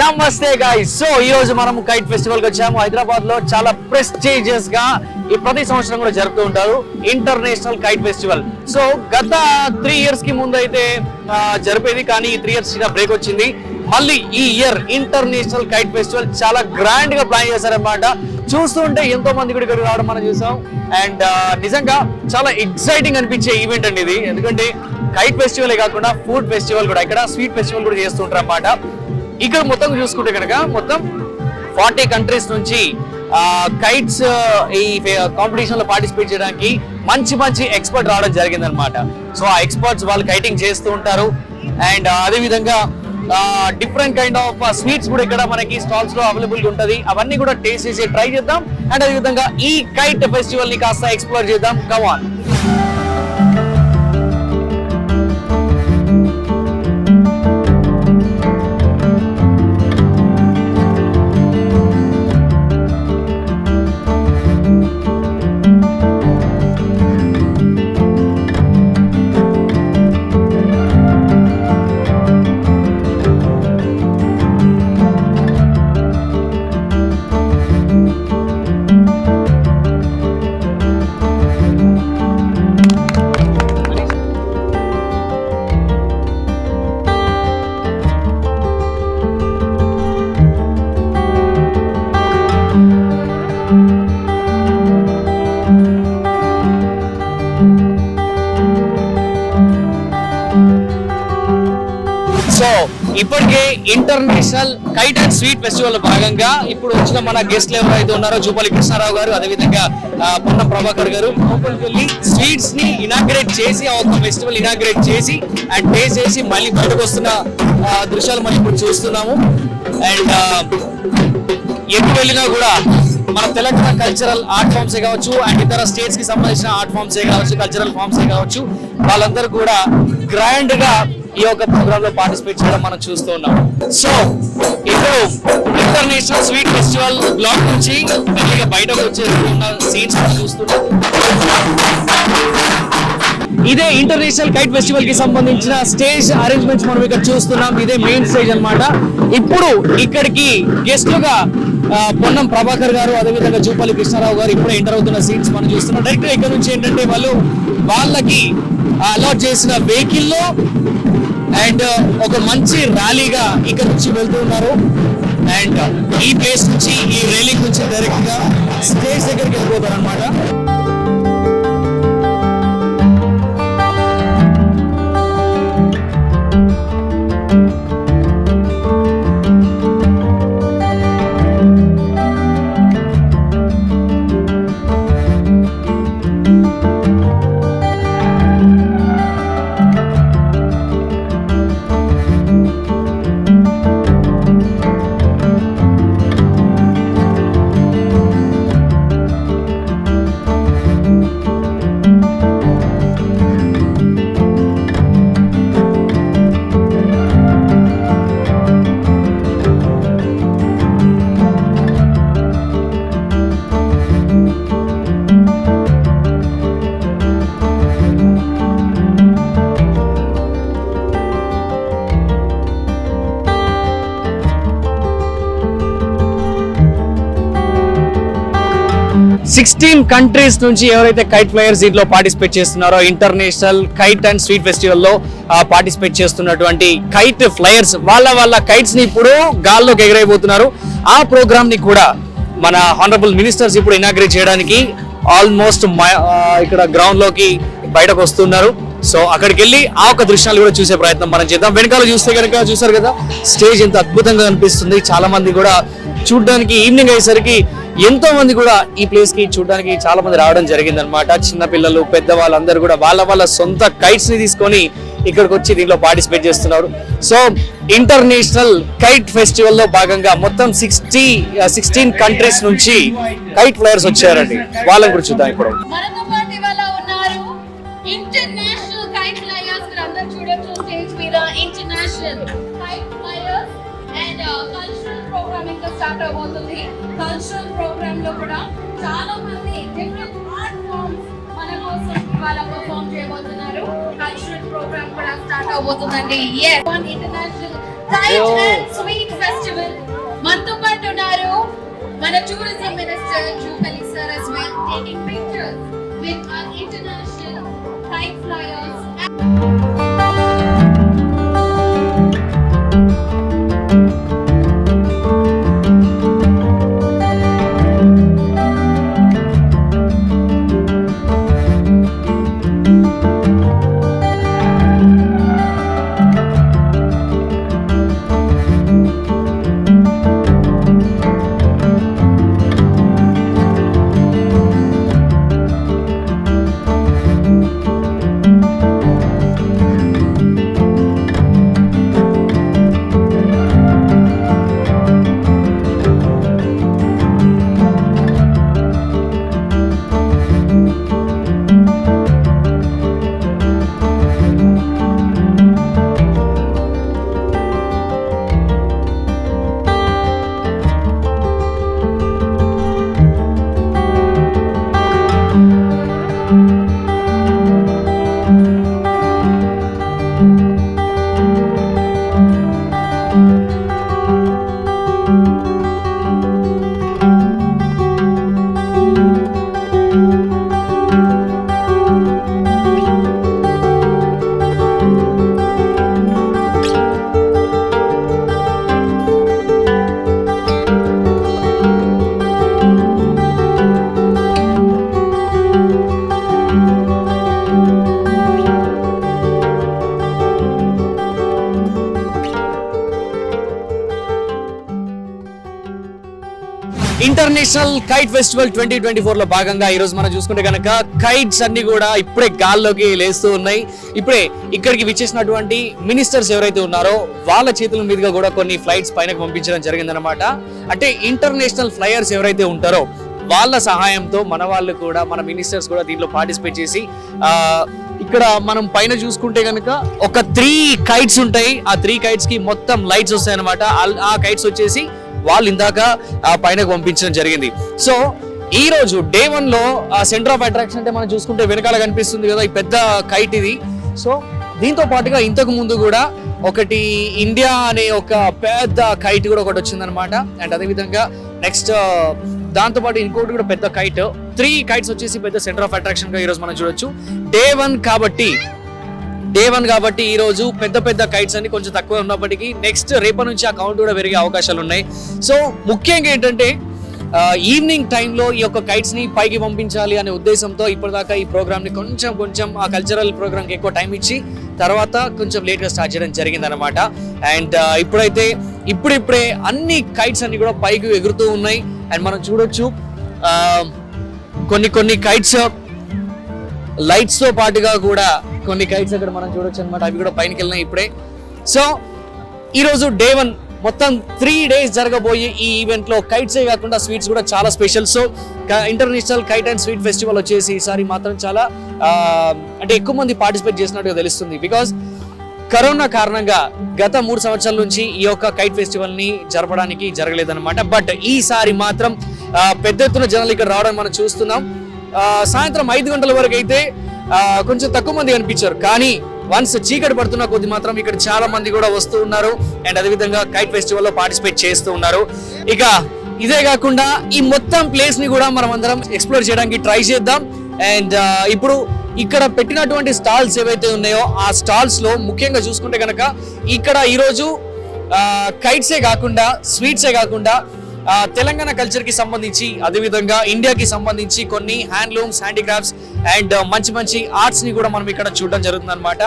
నమస్తే guy so ఈ రోజు మనం కైట్ ఫెస్టివల్కి వచ్చాము. హైదరాబాద్లో చాలా ప్రెస్టీజియస్గా ఈ ప్రతి సంవత్సరం కూడా జరుపుతూ ఉంటారు. ఇంటర్నేషనల్ కైట్ ఫెస్టివల్ సో గత త్రీ ఇయర్స్కి ముందు అయితే జరిపేది కానీ ఈ త్రీ ఇయర్స్ బ్రేక్ వచ్చింది. మళ్ళీ ఈ ఇయర్ ఇంటర్నేషనల్ కైట్ ఫెస్టివల్ చాలా గ్రాండ్గా ప్లాన్ చేశారనమాట చూస్తుంటే ఎంతో మంది కూడా ఇక్కడికి రావడం మనం చూసాం. అండ్ నిజంగా చాలా ఎక్సైటింగ్ అనిపించే ఈవెంట్ అండి ఇది. ఎందుకంటే కైట్ ఫెస్టివల్ కాకుండా ఫుడ్ ఫెస్టివల్ కూడా ఇక్కడ స్వీట్ ఫెస్టివల్ కూడా చేస్తుంటారు అన్నమాట ఇక్కడ మొత్తం చూసుకుంటే కనుక మొత్తం ఫార్టీ కంట్రీస్ నుంచి కైట్స్ ఈ కాంపిటీషన్లో పార్టిసిపేట్ చేయడానికి మంచి మంచి ఎక్స్పర్ట్ రావడం జరిగింది అనమాట సో ఆ ఎక్స్పర్ట్స్ వాళ్ళు కైటింగ్ చేస్తూ ఉంటారు. అండ్ అదే విధంగా డిఫరెంట్ కైండ్ ఆఫ్ స్వీట్స్ కూడా ఇక్కడ మనకి స్టాల్స్లో అవైలబుల్గా ఉంటది. అవన్నీ కూడా టేస్ట్ చేసి ట్రై చేద్దాం. అండ్ అదే విధంగా ఈ కైట్ ఫెస్టివల్ని కాస్త ఎక్స్ప్లోర్ చేద్దాం. కమాన్ సో ఇప్పటికే international kite and sweet festival భాగంగా ఇప్పుడు వచ్చిన మన గెస్ట్లు ఎవరైతే ఉన్నారో జూపల్లి కృష్ణారావు గారు అదేవిధంగా ఆ, పొన్నం ప్రభాకర్ గారు లోపలికి వెళ్ళి స్వీట్స్ని ఇనాగ్రేట్ చేసి ఆ ఒక ఫెస్టివల్ ఇనాగ్రేట్ చేసి అండ్ టేస్ట్ చేసి మళ్ళీ బయటకు వస్తున్న దృశ్యాలు మనం ఇప్పుడు చూస్తున్నాము. అండ్ ఎటు వెళ్ళినా కూడా మన తెలంగాణ కల్చరల్ ఆర్ట్ ఫామ్స్ కావచ్చు అండ్ ఇతర స్టేట్స్కి సంబంధించిన ఆర్ట్ ఫామ్స్ కావచ్చు కల్చరల్ ఫామ్స్ కావచ్చు వాళ్ళందరూ కూడా గ్రాండ్గా ఈ యొక్క ప్రోగ్రామ్లో పార్టిసిపేట్ చేయడం మనం చూస్తూ ఉన్నాం. సో ఇప్పుడు ఇంటర్నేషనల్ స్వీట్ ఫెస్టివల్ బ్లాక్ నుంచి మెల్లిగా బయటకు వచ్చేస్తున్న సీన్స్ చూస్తున్నాం. ఇదే ఇంటర్నేషనల్ కైట్ ఫెస్టివల్కి సంబంధించిన స్టేజ్ అరేంజ్మెంట్స్ మనం ఇక్కడ చూస్తున్నాం. ఇదే మెయిన్ స్టేజ్ అన్నమాట. ఇప్పుడు ఇక్కడికి గెస్ట్లుగా ఆ, పొన్నం ప్రభాకర్ గారు అదేవిధంగా జూపల్లి కృష్ణారావు గారు ఇప్పుడే ఎంటర్ అవుతున్న సీట్స్ మనం చూస్తున్నాం. డైరెక్ట్ ఇక్కడ నుంచి ఏంటంటే వాళ్ళు వాళ్ళకి అలాట్ చేసిన వెహికల్లో అండ్ uh, ఒక మంచి ర్యాలీగా ఇక్కడ నుంచి వెళ్తూ ఉన్నారు. అండ్ ఈ ప్లేస్ నుంచి ఈ ర్యాలీ నుంచి డైరెక్ట్గా స్టేజ్ దగ్గరికి వెళ్ళిపోతారు అనమాట సిక్స్టీన్ కంట్రీస్ నుంచి ఎవరైతే కైట్ ఫ్లయర్స్ దీంట్లో పార్టిసిపేట్ చేస్తున్నారో ఇంటర్నేషనల్ కైట్ అండ్ స్వీట్ ఫెస్టివల్లో పార్టిసిపేట్ చేస్తున్నటువంటి కైట్ ఫ్లయర్స్ వాళ్ళ వాళ్ళ కైట్స్ని ఇప్పుడు గాల్లోకి ఎగరైపోతున్నారు ఆ ప్రోగ్రామ్ని కూడా మన హానరబుల్ మినిస్టర్స్ ఇప్పుడు ఇనాగ్రేట్ చేయడానికి ఆల్మోస్ట్ ఇక్కడ గ్రౌండ్లోకి బయటకు వస్తున్నారు. సో అక్కడికి వెళ్ళి ఆ ఒక దృశ్యాలు కూడా చూసే ప్రయత్నం మనం చేద్దాం. వెనకాల చూస్తే కనుక చూసారు కదా స్టేజ్ ఎంత అద్భుతంగా అనిపిస్తుంది. చాలా మంది కూడా చూడడానికి ఈవినింగ్ అయ్యేసరికి ఎంతో మంది కూడా ఈ ప్లేస్కి చూడడానికి చాలా మంది రావడం జరిగింది అనమాట చిన్న పిల్లలు పెద్ద కూడా వాళ్ళ వాళ్ళ సొంత కైట్స్ని తీసుకొని ఇక్కడికి వచ్చి దీంట్లో పార్టిసిపేట్ చేస్తున్నారు. సో ఇంటర్నేషనల్ కైట్ ఫెస్టివల్లో భాగంగా మొత్తం సిక్స్టీ సిక్స్టీన్ కంట్రీస్ నుంచి కైట్ ఫ్లయర్స్ వచ్చారండి. వాళ్ళని కూడా చూద్దాం ఇప్పుడు. product start అవబోతుందండి yes. One international light and sweet festival. మనతో పాటు ఉన్నారు మన tourism minister, Jupally sir as well taking pictures with our international type flyers. and international kite festival twenty twenty ఫోర్లో భాగంగా ఈ రోజు మనం చూసుకుంటే కనుక కైట్స్ అన్ని కూడా ఇప్పుడే గాల్లోకి లేస్తూ ఉన్నాయి. ఇప్పుడే ఇక్కడికి విచ్చేసినటువంటి మినిస్టర్స్ ఎవరైతే ఉన్నారో వాళ్ళ చేతుల మీదుగా కూడా కొన్ని ఫ్లైట్స్ పైన పంపించడం జరిగిందనమాట అంటే ఇంటర్నేషనల్ ఫ్లైయర్స్ ఎవరైతే ఉంటారో వాళ్ళ సహాయంతో మన వాళ్ళు కూడా మన మినిస్టర్స్ కూడా దీంట్లో పార్టిసిపేట్ చేసి ఇక్కడ మనం పైన చూసుకుంటే కనుక ఒక త్రీ కైట్స్ ఉంటాయి. ఆ త్రీ కైట్స్కి మొత్తం లైట్స్ వస్తాయి అనమాట ఆ కైట్స్ వచ్చేసి వాళ్ళు ఇందాక పైనకు పంపించడం జరిగింది. సో ఈ రోజు డే వన్లో ఆ సెంటర్ ఆఫ్ అట్రాక్షన్ అంటే మనం చూసుకుంటే వెనకాల కనిపిస్తుంది కదా ఈ పెద్ద కైట్ ఇది. సో దీంతో పాటుగా ఇంతకు ముందు కూడా ఒకటి ఇండియా అనే ఒక పెద్ద కైట్ కూడా ఒకటి వచ్చిందనమాట అండ్ అదేవిధంగా నెక్స్ట్ దాంతో పాటు ఇంకోటి కూడా పెద్ద కైట్ త్రీ కైట్స్ వచ్చేసి పెద్ద సెంటర్ ఆఫ్ అట్రాక్షన్గా మనం చూడొచ్చు. డే వన్ కాబట్టి డే వన్ కాబట్టి ఈ రోజు పెద్ద పెద్ద కైట్స్ అన్ని కొంచెం తక్కువ ఉన్నప్పటికీ నెక్స్ట్ రేపటి నుంచి ఆ కౌంట్ కూడా పెరిగే అవకాశాలు ఉన్నాయి. సో ముఖ్యంగా ఏంటంటే ఈవినింగ్ టైంలో ఈ యొక్క కైట్స్ని పైకి పంపించాలి అనే ఉద్దేశంతో ఇప్పటిదాకా ఈ ప్రోగ్రామ్ని కొంచెం కొంచెం ఆ కల్చరల్ ప్రోగ్రామ్కి ఎక్కువ టైం ఇచ్చి తర్వాత కొంచెం లేట్గా స్టార్ట్ చేయడం జరిగింది అనమాట అండ్ ఇప్పుడైతే ఇప్పుడిప్పుడే అన్ని కైట్స్ అన్ని కూడా పైకి ఎగురుతూ ఉన్నాయి. అండ్ మనం చూడొచ్చు కొన్ని కొన్ని కైట్స్ లైట్స్తో పాటుగా కూడా కొన్ని కైట్స్ అక్కడ మనం చూడొచ్చు అనమాట అవి కూడా పైనకి వెళ్ళినాయి ఇప్పుడే. సో ఈరోజు డే వన్ మొత్తం త్రీ డేస్ జరగబోయే ఈ ఈవెంట్లో కైట్సే కాకుండా స్వీట్స్ కూడా చాలా special so international kite and sweet festival వచ్చేసి ఈసారి మాత్రం చాలా అంటే ఎక్కువ మంది పార్టిసిపేట్ చేసినట్టుగా తెలుస్తుంది. బికాస్ కరోనా కారణంగా గత మూడు సంవత్సరాల నుంచి ఈ యొక్క కైట్ ఫెస్టివల్ని జరపడానికి జరగలేదన్నమాట. బట్ ఈసారి మాత్రం పెద్ద ఎత్తున జనాలు ఇక్కడ రావడం మనం చూస్తున్నాం. సాయంత్రం ఐదు గంటల వరకు అయితే కొంచెం తక్కువ మంది కనిపించారు. కానీ వన్స్ చీకటి పడుతున్న కొద్ది మాత్రం ఇక్కడ చాలా మంది కూడా వస్తూ ఉన్నారు. అండ్ అదేవిధంగా కైట్ ఫెస్టివల్లో పార్టిసిపేట్ చేస్తూ ఉన్నారు. ఇక ఇదే కాకుండా ఈ మొత్తం ప్లేస్ని కూడా మనం అందరం ఎక్స్ప్లోర్ చేయడానికి ట్రై చేద్దాం. అండ్ ఇప్పుడు ఇక్కడ పెట్టినటువంటి స్టాల్స్ ఏవైతే ఉన్నాయో ఆ స్టాల్స్లో ముఖ్యంగా చూసుకుంటే కనుక ఇక్కడ ఈరోజు కైట్సే కాకుండా స్వీట్సే కాకుండా తెలంగాణ కల్చర్కి సంబంధించి అదేవిధంగా ఇండియాకి సంబంధించి కొన్ని హ్యాండ్లూమ్స్ హ్యాండిక్రాఫ్ట్స్ అండ్ మంచి మంచి ఆర్ట్స్ని కూడా మనం ఇక్కడ చూడడం జరుగుతుంది అనమాట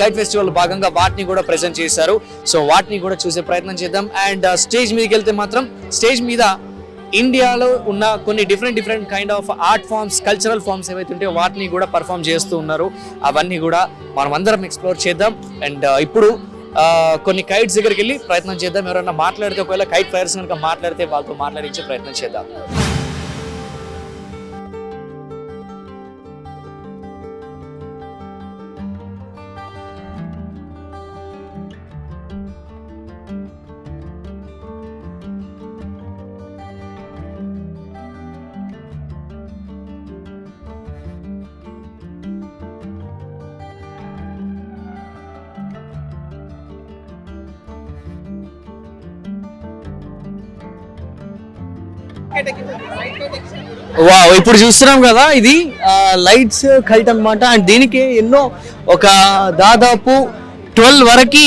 కైట్ ఫెస్టివల్ భాగంగా వాటిని కూడా ప్రెజెంట్ చేశారు. సో వాటిని కూడా చూసే ప్రయత్నం చేద్దాం. అండ్ స్టేజ్ uh, మీదకి వెళ్తే మాత్రం స్టేజ్ మీద ఇండియాలో ఉన్న కొన్ని different different kind of art forms cultural forms ఏవైతే ఉంటాయో వాటిని కూడా పర్ఫామ్ చేస్తూ ఉన్నారు. అవన్నీ కూడా మనం అందరం ఎక్స్ప్లోర్ చేద్దాం. అండ్ uh, ఇప్పుడు కొన్ని కైట్స్ దగ్గరికి వెళ్ళి ప్రయత్నం చేద్దాం. ఎవరైనా మాట్లాడితే ఒకవేళ కైట్ ఫైర్స్ కనుక మాట్లాడితే వాళ్ళతో మాట్లాడించే ప్రయత్నం చేద్దాం. వావ్ ఇప్పుడు చూస్తున్నాం కదా ఇది లైట్స్ కైట్ అన్నమాట. అండ్ దీనికి ఎన్నో ఒక దాదాపు ట్వెల్వ్ వరకు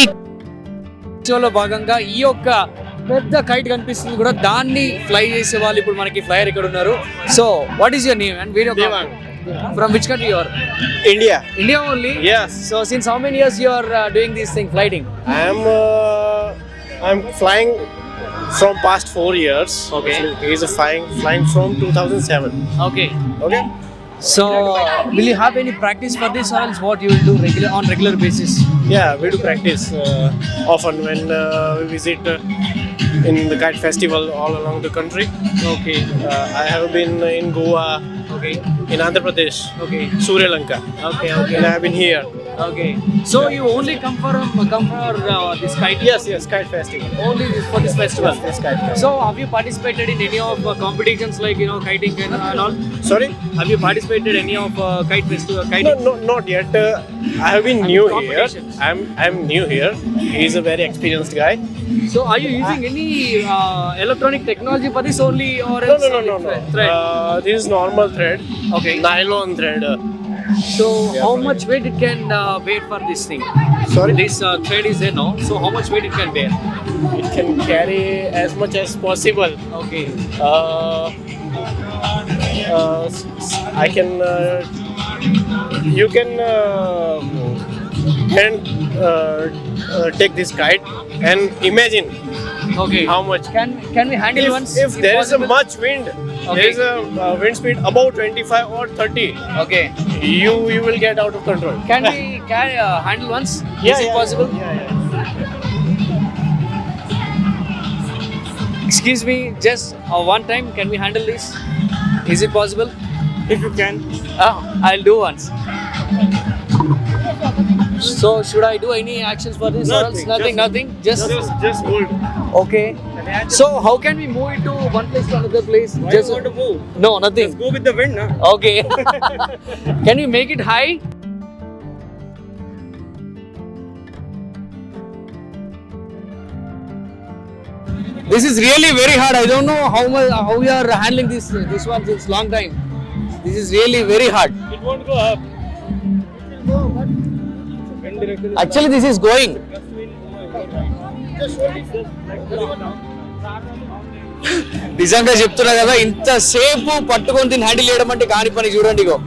లో భాగంగా ఈ యొక్క పెద్ద కైట్ కనిపిస్తుంది కూడా. దాన్ని ఫ్లై చేసే వాళ్ళు ఇప్పుడు మనకి ఫ్లైయర్ ఇక్కడ ఉన్నారు. So what is your name and video from which country your India. India only. So since how many years you are doing this thing flying uh, I'm flying from past four years. Okay. He is a flying flying from 2007. Okay. Okay. So, will you have any practice for this, or else what you will do regular on regular basis? Yeah, we do practice uh, often when uh, we visit uh, in the kite festival all along the country. Okay. Uh, I have been in Goa Okay. in Andhra Pradesh, Okay. Sri Lanka, Okay. Okay. and I've been here. Okay. So you only come for come for uh, this kite? Yes, yes, kite festival. Only for this festival. Yes, kite. So have you participated in any of uh, competitions like you know kiting and, uh, and all? Sorry? Have you participated any of uh, kite festival? Uh, no, no, not yet. Uh, I have been new here. I'm I'm new here. He's a very experienced guy. So are you using any uh, electronic technology for this only or No, no, no, no, no. Uh, this is normal thread. Okay. Nylon thread. So yeah, how much weight it can uh, weigh for this thing? Sorry? This uh, thread is there no? So how much weight it can bear? it can carry as much as possible. Okay. Uh, uh, s- s- I can. Uh, you can uh, uh, uh, take this kite and imagine Okay. how much. Can can we handle If, once? if there is a possible? much wind, Okay. there is a uh, wind speed above 25 or 30, Okay. you you will get out of control. Can we can uh, handle once? Yeah, Is it yeah, possible? Yeah, yeah. Excuse me, just uh, one time. Can we handle this? Is it possible? If you can. Uh, I'll do once. So should I do any actions for this or else Nothing, nothing? just- nothing. Just, Just just hold. okay. So how can we move it to one place to another place? just want to move? no, nothing. Just go with the wind, na? Okay. can we make it high? This is really very hard. I don't know how much how we are handling this this one since long time. This is really very hard. It won't go up. Actually this is going నిజంగా చెప్తున్నా కదా ఇంతసేపు పట్టుకొని దీన్ని handle చేయడం అంటే కాని పని చూడండి ఇగో.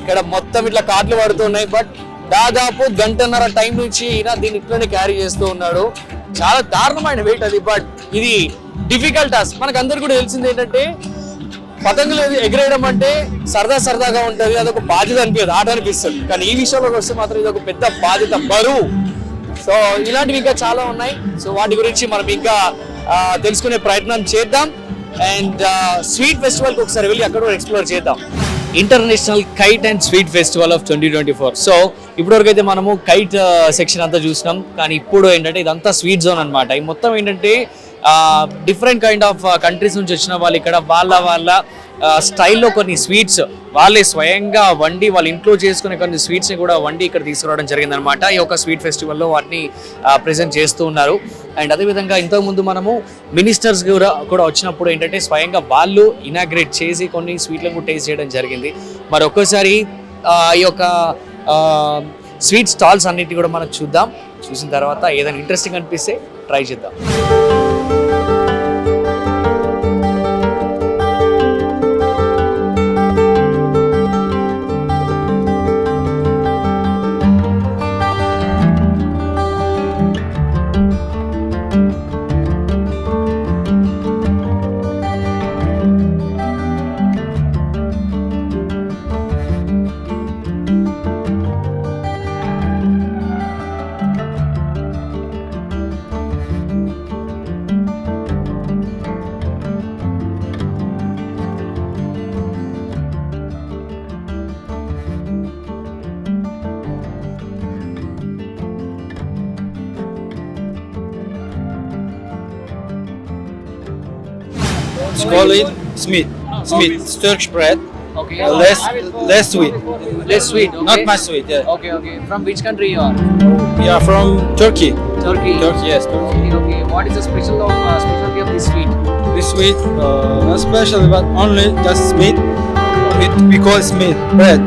ఇక్కడ మొత్తం ఇట్లా కార్లు పడుతున్నాయి బట్ దాదాపు గంటన్నర టైం నుంచి ఈయన దీన్ని ఇట్లనే క్యారీ చేస్తూ ఉన్నాడు. చాలా దారుణమైన వెయిట్ అది బట్ ఇది డిఫికల్ట్ టాస్క్. మనకు అందరు కూడా తెలిసింది ఏంటంటే పతంగులు ఎగిరేయడం అంటే సరదా సరదాగా ఉంటుంది అదొక బాధ్యత అనిపించదు ఆట అనిపిస్తుంది. కానీ ఈ విషయంలోకి వస్తే మాత్రం ఇది ఒక పెద్ద బాధ్యత బరువు. సో ఇలాంటివి ఇంకా చాలా ఉన్నాయి. సో వాటి గురించి మనం ఇంకా తెలుసుకునే ప్రయత్నం చేద్దాం. అండ్ స్వీట్ ఫెస్టివల్కి ఒకసారి వెళ్ళి అక్కడ కూడా ఎక్స్ప్లోర్ చేద్దాం. International kite and sweet festival of twenty twenty four so ఇప్పటివరకు అయితే మనము కైట్ సెక్షన్ అంతా చూసినాం. కానీ ఇప్పుడు ఏంటంటే ఇదంతా స్వీట్ జోన్ అనమాట ఈ మొత్తం ఏంటంటే డిఫరెంట్ కైండ్ ఆఫ్ కంట్రీస్ నుంచి వచ్చిన వాళ్ళు ఇక్కడ వాళ్ళ వాళ్ళ స్టైల్లో కొన్ని స్వీట్స్ వాళ్ళే స్వయంగా వండి వాళ్ళ ఇంట్లో చేసుకునే కొన్ని స్వీట్స్ని కూడా వండి ఇక్కడ తీసుకురావడం జరిగిందనమాట ఈ యొక్క స్వీట్ ఫెస్టివల్లో వాటిని ప్రజెంట్ చేస్తూ ఉన్నారు. అండ్ అదేవిధంగా ఇంతకుముందు మనము మినిస్టర్స్ కూడా కూడా వచ్చినప్పుడు ఏంటంటే స్వయంగా వాళ్ళు ఇనాగ్రేట్ చేసి కొన్ని స్వీట్లను కూడా టేస్ట్ చేయడం జరిగింది. మరి ఒక్కోసారి ఈ యొక్క స్వీట్ స్టాల్స్ అన్నిటి కూడా మనం చూద్దాం. చూసిన తర్వాత ఏదైనా ఇంట్రెస్టింగ్ అనిపిస్తే ట్రై చేద్దాం. It's called it Smith. Smith. It's Turkish bread. Okay. Uh, less less sweet. Less sweet. Okay. Not much sweet. Yeah. Okay, okay. From which country you are? We are from Turkey. Turkey. Turkey. Yes. Turkey. Okay, okay. What is the special of uh, specialty of this sweet? This sweet, uh, not special, but only just meat. It, we call it meat bread.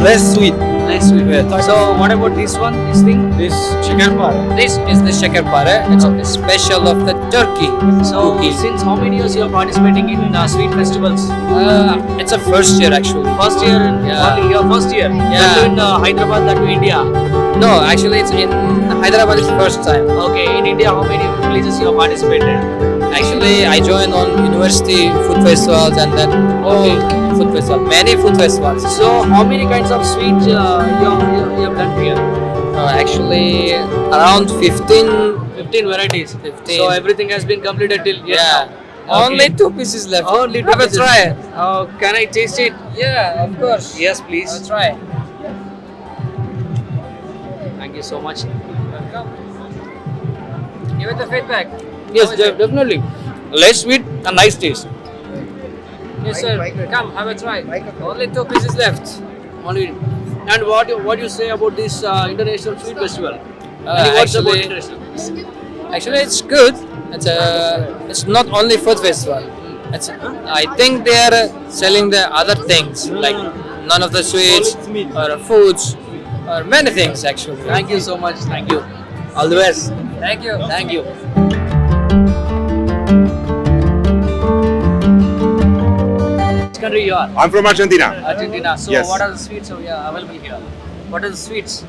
Less sweet. Nice sweet. Yeah. So what about this one? This thing? This chicken pie. This is the shekerpare. It's a special of the Turkey. So since how many years you are participating in uh, sweet festivals? Uh, it's a first year actually. First year, Yeah. only your first year. Yeah. That in uh, Hyderabad, that to India. No, actually it's in Hyderabad. It's first time. Okay, in India, how many places you have participated? Actually, I joined on university food festivals and then Okay. oh, food festival, many food festivals. So how many kinds of sweets uh, you, have, you, you have done here? Uh, actually, around 15. 15 varieties. 15. So everything has been completed till Yeah. now. Okay. Only two pieces left. Only two Have a try. Uh, can I taste it? Yeah, of course. Yes, please. A try. Thank you so much. Welcome. Give it the feedback. Yes, de- definitely. Less sweet and nice taste. Yes, sir. Come, have a try. Only two pieces left. Only. And what you, what do you say about this uh, international sweet festival? Uh, Any words about actually- international? Actually, it's good. It's a. It's not only food festival. It's. I think they are uh, selling the other things like none of the sweets or foods or many things actually. Thank you so much. Thank you. All the best. Thank you. Thank you. Country you are? I'm from Argentina. Argentina. So Yes. what are the sweets available here? What are the sweets?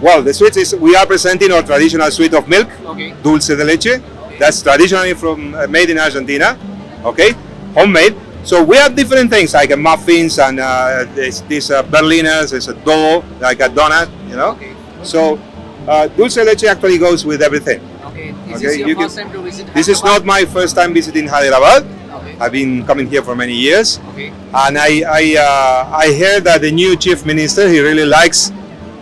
Well, the sweets is we are presenting our traditional sweet of milk, Okay. dulce de leche. That's traditionally from uh, made in Argentina. Okay, homemade. So we have different things like uh, muffins and uh, this, this uh, berliners. There's a dough like a donut. You know. Okay. So uh, dulce de leche actually goes with everything. Okay. This Okay, is your you first can- time to visit. This is not my first time visiting Hyderabad. Okay. I've been coming here for many years. Okay. and I I, uh, I heard that the new chief minister he really likes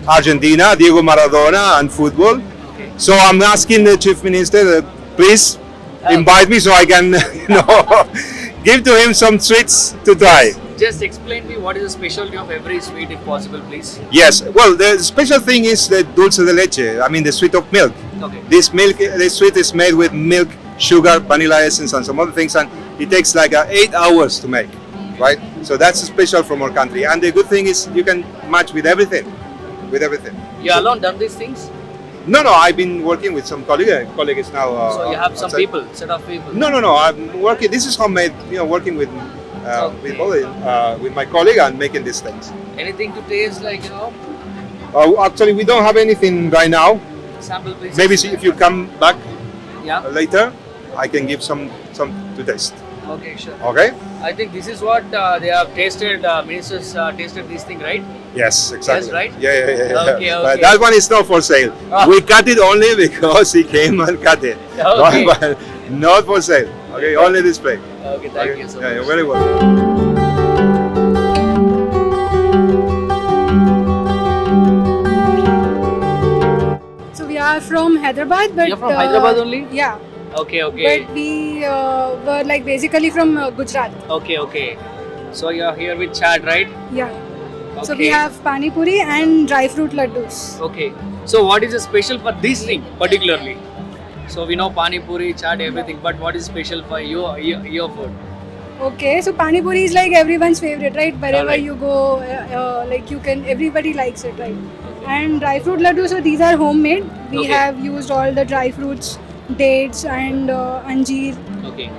Argentina, Diego Maradona, and football. Okay. So I'm asking the chief minister, uh, please invite me so I can, you know, give to him some sweets to try. Just explain me what is the specialty of every sweet, if possible, please. Yes. Well, the special thing is the dulce de leche. I mean, the sweet of milk. Okay. This milk, this sweet is made with milk, sugar, vanilla essence, and some other things, and it takes like uh, eight hours to make, right? So that's special from our country. And the good thing is you can match with everything, with everything. You alone done these things? No, no, I've been working with some colleague, colleagues now. Uh, so you have some people, set of people. No, no, no. I'm working. This is homemade. You know, working with uh, Okay. with, all- uh, with my colleague and making these things. Anything to taste, like you know, Uh, actually, we don't have anything right now. sample pieces. Maybe see if you come back Yeah. later, I can give some some to taste. Okay, sure. Okay? I think this is what uh, they have tasted. Uh, ministers uh, tasted this thing, right? Yes, exactly. Yes, right? Yeah, yeah, yeah. yeah. Okay, But okay. that one is not for sale. Ah. We cut it only because he came and cut it. Okay. But not for sale. Okay, only display. Okay, thank okay? you so yeah, much. you're very welcome. So we are from Hyderabad, but You're from uh, Hyderabad only? Yeah, Okay, okay, but we uh, were like basically from uh, Gujarat. okay, okay. So you're here with Chad, right? Yeah. Okay. So we have pani puri and dry fruit laddus. Okay. So what is the special for this thing particularly? So we know pani puri, chaat, everything, but what is special for your your, your food? Okay, so pani puri is like everyone's favorite, right? Wherever Alright. you go, uh, uh, like you can, everybody likes it, right? And dry fruit laddus, so these are homemade. We Okay. have used all the dry fruits, dates and uh, anjeer, Okay.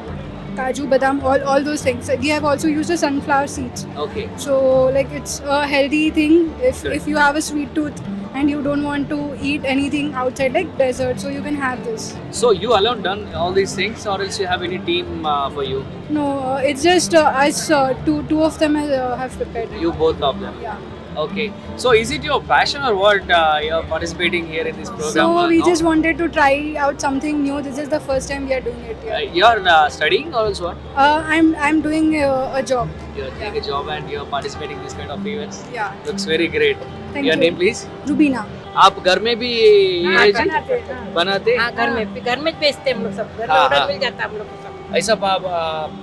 kaju, badam, all, all those things. We have also used the sunflower seeds. Okay. So like it's a healthy thing if, Correct. if you have a sweet tooth and you don't want to eat anything outside like dessert, so you can have this. So you alone done all these things, or else you have any team uh, for you? No, uh, it's just uh, us uh, two two of them uh, have prepared. You both of them. Yeah. Okay. So is it your passion or what? Uh, you're participating here in this program. So or we no? just wanted to try out something new. This is the first time we are doing it Uh, here. you're uh, studying or else what? Uh, I'm I'm doing uh, a job. You're doing a job and you're participating in this kind of events. Yeah. Looks very great. Thank your you. name please? Rubina. आप घर में भी ये हाँ, जी- बनाते हैं, हाँ। बनाते हाँ घर में घर में बेचते हम लोग सब घर में हाँ, ऑर्डर हाँ। मिल जाता है हम लोग को सब ऐसा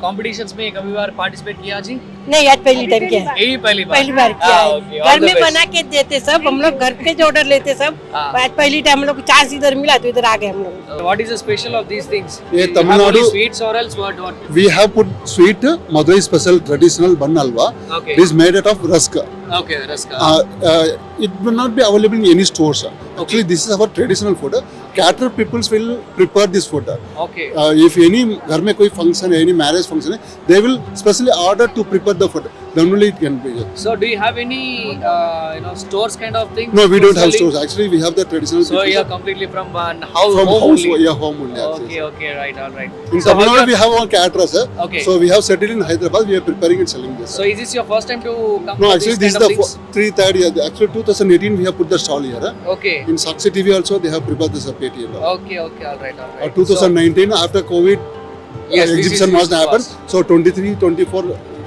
कॉम्पिटिशन्स में कभी बार पार्टिसिपेट किया जी? नहीं आज पहली टाइम किया यही पहली बार। पहली बार किया okay, घर में बना के देते सब हम लोग घर पे जो ऑर्डर लेते सब आज पहली टाइम हम लोग चांस इधर मिला तो इधर आ गए हम लोग। What is the special of these things ये तमिलनाडु स्वीट्स और else what what we have put sweet Madurai special traditional bun halwa it is made out of rusk Okay, raska. Uh, uh, it will not be available in any stores. Okay. Actually, this is our traditional food. Cater peoples will prepare this food. okay. Uh, if any घर में कोई function है, any marriage function है, they will specially order to prepare the food. Then only it can be. So do you have any uh, you know stores kind of thing? No, we don't have stores. Actually, we have the traditional. So you're completely from one house, from home house, only. yeah, home only. actually. Okay, okay, right, all right. In So, Tamil Nadu, we have our caterers. eh? Okay. So we have settled in Hyderabad. We are preparing and selling this. so is this your first time to come No, actually, this is the of things? fo- three third year. Actually, 2018 we have put the stall here. eh? Okay, In Saksi TV also they have prepared this separate here. okay, okay, all right, all Uh, right. 2019 after COVID Yes, uh, exhibition was happened. So 23, 24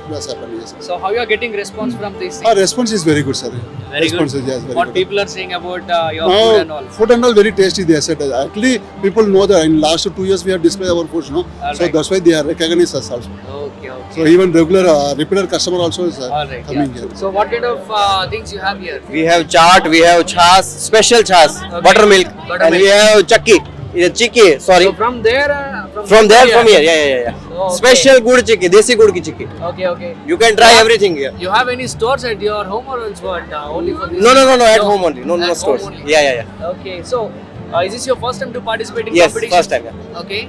was happened. Yes. So, so how you are getting response from these Our things? response is very good, sir. Very response good. is yes, very What good. people are saying about uh, your Now, food and all. food and all very tasty. They said actually people know that in last two years we have displayed our foods, no. All so right. that's why they are recognized us also. Okay, okay. So even regular uh, repeater customer also is uh, all right, coming yeah. here. So what kind of uh, things you have here? We have chaat, we have chas, special chas, Okay. buttermilk, Buttermilk. and we have chakki. इधर chikki sorry from there from there from here yeah yeah yeah special gur chikki देसी गुड़ की chikki okay okay you can try everything here you have any stores at your home or elsewhere only for no no no no at home only no no stores yeah yeah yeah okay so is this your first time to participate in competition yes first time okay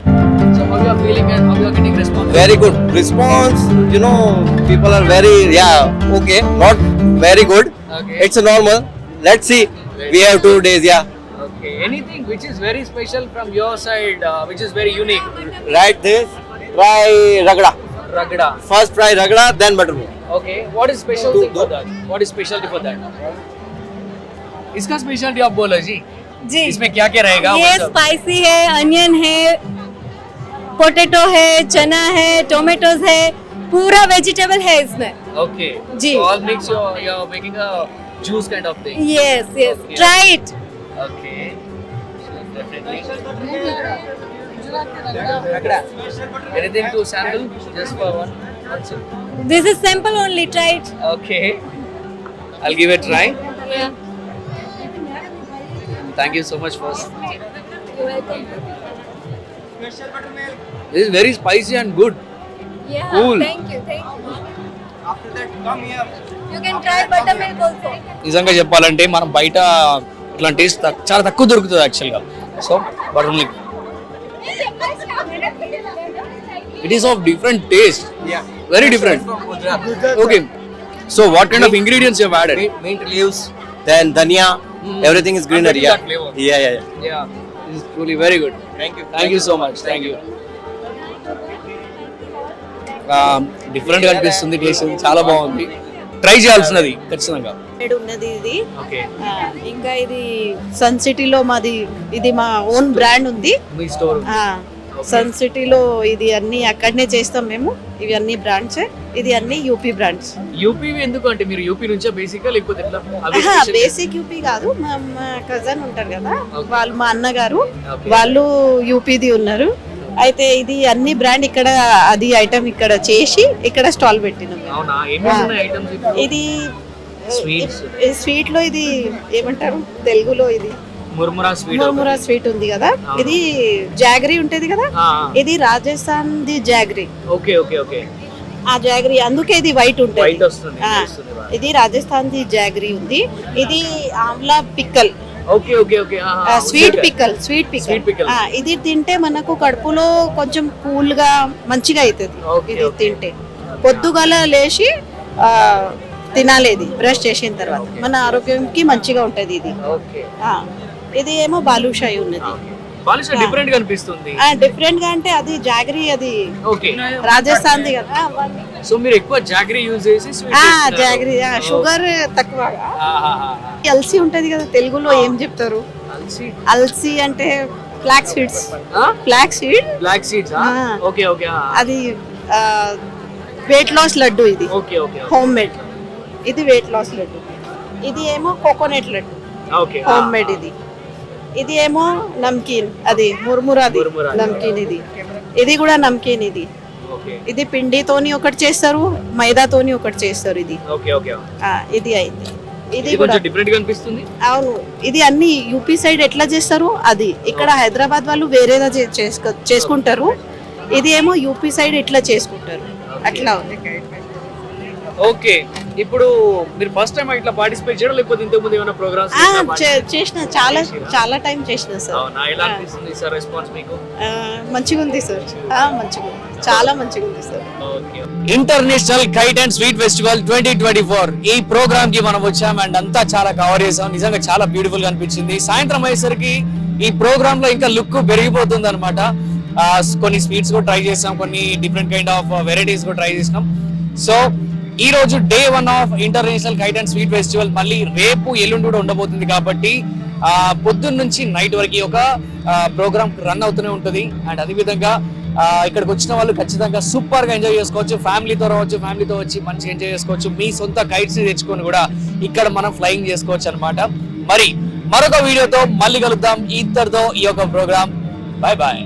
so how you are feeling and how you are getting response very good response you know people are very yeah okay not very good it's normal let's see we have two days yeah Okay. Anything which is very special from your side, uh, which is very unique? Right this. Try ragda. Ragda. First try ragda, then buttermilk. Okay. What is special thing for that? What is specialty for that? इसका speciality आप बोलो जी जी इसमें क्या क्या रहेगा ये मतलब? Spicy है अनियन है पोटैटो है चना है टोमेटोज है पूरा वेजिटेबल है इसमें Okay. जी। So all mix you're, you're making a juice kind of thing. Yes yes Okay. Try it okay anything to sandal just for one This is sample only, try it. Okay I'll give a try Yeah. Thank you so much for special butter milk this is very spicy and good Yeah. Cool. Thank you. Thank you. after that come here You can try buttermilk also. నిజంగా చెప్పాలంటే మనం బయట ఇట్లాంటి taste తక్- చాలా తక్కువ దొరుకుతుంది యాక్చువల్గా so butter milk it is of different taste. Very different okay so what kind of ingredients you added Mint, mint leaves, then dhania, everything is greenery. Yeah. that flavor. yeah, yeah, yeah. Yeah is truly very good Thank you. Thank you so much thank you డిఫరెంట్గా అనిపిస్తుంది taste చాలా బాగుంది. Try చేయాల్సినది ఖచ్చితంగా. ఉన్నది ఇది. ఇంకా ఇది sun సిటీలో మాది ఇది మా ఓన్ బ్రాండ్ ఉంది. సన్ సిటీలో ఇది అన్ని అక్కడనే చేస్తాం మేము. ఇవి అన్ని బ్రాండ్స్ ఇది అన్ని యూపీ బ్రాండ్స్ యూపీ ఎందుకు అంటే మీరు యూపీ నుంచే బేసిక్ లేకపోతే అవి special- బేసిక్ యూపీ కాదు. మా కజన్ ఉంటారు కదా. వాళ్ళు మా అన్నగారు. వాళ్ళు యూపీది ఉన్నారు. అయితే ఇది అన్ని బ్రాండ్ ఇక్కడ అది ఐటమ్ ఇక్కడ చేసి ఇక్కడ స్టాల్ పెట్టినాం. ఇది. స్వీట్లో ఇది ఏమంటారు? తెలుగులో ఇది. ముర్మురా స్వీట్ ఉంది కదా. ఇది జాగరీ ఉంటది కదా? ఇది రాజస్థాన్ ది జాగరీ. Okay okay okay. ఆ జాగరీ అందుకే ఇది వైట్ ఉంటుంది. ఇది రాజస్థాన్ ది జాగరీ ఉంది. ఇది amla pickle. Okay okay okay. Sweet pickle sweet. Pickle ఇది తింటే మనకు కడుపులో కొంచెం కూల్గా మంచిగా అవుతుంది ఇది. తింటే. పొద్దుగల లేచి ఆ, తినాలి ఇది బ్రష్ చేసిన తర్వాత. మన ఆరోగ్యంకి మంచిగా ఉంటది ఇది. ఇది ఏమో బాలుషాయి ఉన్నది. బాలిష డిఫరెంట్గా అనిపిస్తుంది. డిఫరెంట్గా అంటే అది జాగరీ అది ఓకే రాజస్థాన్ ది కదా సో మీరు ఎక్కువ జాగరీ యూజ్ చేసి జాగరీ షుగర్ తక్కువ. అల్సి ఉంటది కదా తెలుగులో ఏం చెప్తారు? అల్సి. అంటే flax seeds flax seed black seeds ఆ. ఓకే ఓకే అది వెయిట్ లాస్ లడ్డు ఇది. ఓకే ఓకే హోమ్ మేడ్ ఇది వెయిట్ లాస్ లడ్డు. ఇది ఏమో coconut laddu. Okay home made ఇది. ఇది ఏమో నమ్కీన్ అది ముర్మురాది ముర్మురా. నమ్కీన్ ఇది. ఇది కూడా నమ్కీన్ ఇది. ఇది పిండితోని ఒకటి చేస్తారు మైదాతోని ఒకటి చేస్తారు ఇది. ఇది అయింది. ఇది కూడా కొంచెం డిఫరెంట్ అనిపిస్తుంది? అవును. ఇది అన్ని యూపీ సైడ్ ఎట్లా చేస్తారు అది. ఇక్కడ హైదరాబాద్ వాళ్ళు చేసుకో చేసుకుంటారు. ఇది ఏమో యూపీ సైడ్ ఇట్లా చేసుకుంటారు. అట్లా ఉంది. ఓకే. ఇప్పుడు మీరు ఫస్ట్ టైం ఇట్లా పార్టిసిపేట్ చేయడం లేకపోతే ఇంతకు ముందు ఏమైనా ప్రోగ్రామ్స్ చేసిన చాలా చాలా టైం చేసిన సార్ అవునా? ఎలా అనిపిస్తుంది సార్ రెస్పాన్స్ మీకు? మంచిగా ఉంది సార్ ఆ, మంచిగా ఉంది. చాలా మంచిగా ఉంది sir international kite and sweet festival twenty twenty four ఈ ప్రోగ్రామ్కి మనం వచ్చాం అండ్ అంతా చాలా కవర్ చేసాం నిజంగా చాలా బ్యూటిఫుల్గా అనిపించింది. సాయంత్రం అయ్యేసరికి ఈ ప్రోగ్రామ్లో ఇంకా లుక్ పెరిగిపోతుంది అనమాట కొన్ని స్వీట్స్ కూడా ట్రై చేసాం. కొన్ని డిఫరెంట్ కైండ్ ఆఫ్ వెరైటీస్ కూడా ట్రై చేసినాం. సో ఈ రోజు day one of international kite and sweet festival మళ్ళీ రేపు ఎల్లుండి కూడా ఉండబోతుంది కాబట్టి ఆ పొద్దున్న నుంచి నైట్ వరకు ఒక ప్రోగ్రామ్ రన్ అవుతూనే ఉంటుంది. అండ్ అదేవిధంగా ఇక్కడికి వచ్చిన వాళ్ళు ఖచ్చితంగా సూపర్గా ఎంజాయ్ చేసుకోవచ్చు. ఫ్యామిలీతో రావచ్చు ఫ్యామిలీతో వచ్చి మంచిగా ఎంజాయ్ చేసుకోవచ్చు. మీ సొంత కైట్స్ తెచ్చుకొని కూడా ఇక్కడ మనం ఫ్లయింగ్ చేసుకోవచ్చు అనమాట మరి మరొక వీడియోతో మళ్ళీ కలుద్దాం. ఇద్దరితో ఈ యొక్క ప్రోగ్రామ్. Bye bye